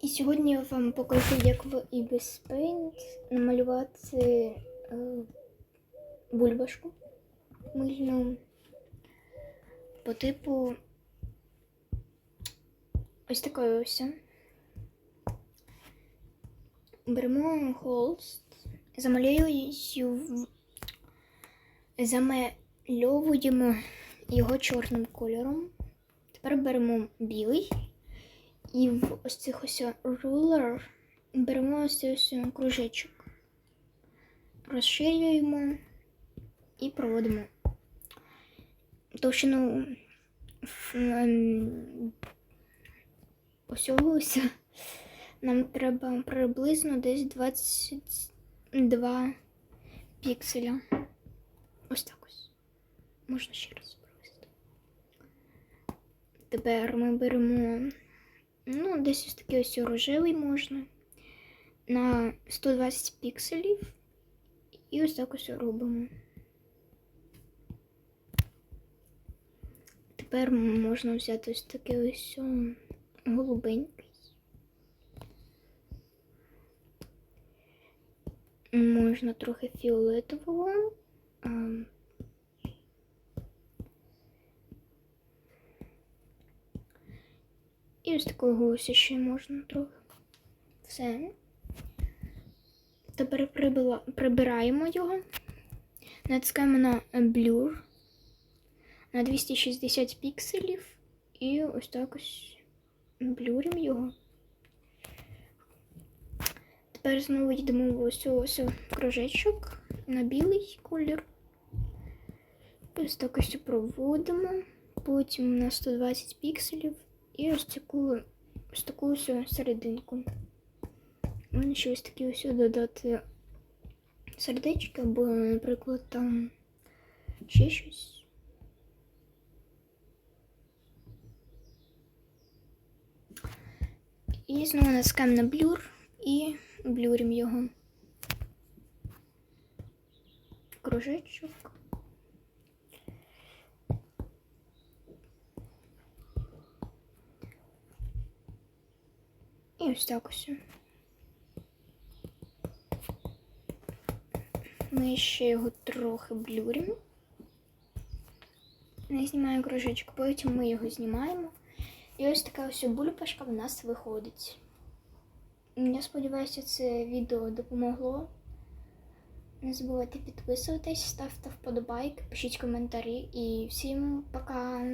І сьогодні я вам покажу, як в Ibis Paint намалювати е, бульбашку мильну по типу ось такої ось. Беремо холст, замальовуємо, його чорним кольором. Тепер беремо білий. І в ось цих ось рулер беремо ось цей ось кружечок, розширюємо і проводимо товщину усього ось нам треба приблизно десь 22 пікселя. Ось так ось. Можна ще раз провести. Тепер ми беремо Ну, десь ось такий ось рожевий можна. На 120 пікселів. І ось так ось робимо. Тепер можна взяти ось такий ось голубенький. Можна трохи фіолетового. І ось такого ось ще можна трохи. Все. Тепер прибила- прибираємо його. Натискаємо на Blur на 260 пікселів. І ось так ось блюримо його. Тепер знову йдемо в ось ось кружечок на білий колір. І ось так ось проводимо. Потім на 120 пікселів. І ось таку, ось таку ось серединку. Можна ще ось такі ось додати сердечки, або, наприклад, там ще щось. І знову натискаємо на блюр і блюримо його. Кружечок. Ось так ось. Ми ще його трохи блюримо. Не знімаю кружечок, потім ми його знімаємо. І ось така ось бульбашка в нас виходить. Я сподіваюся, це відео допомогло. Не забувайте підписуватись, ставте вподобайки, пишіть коментарі і всім пока!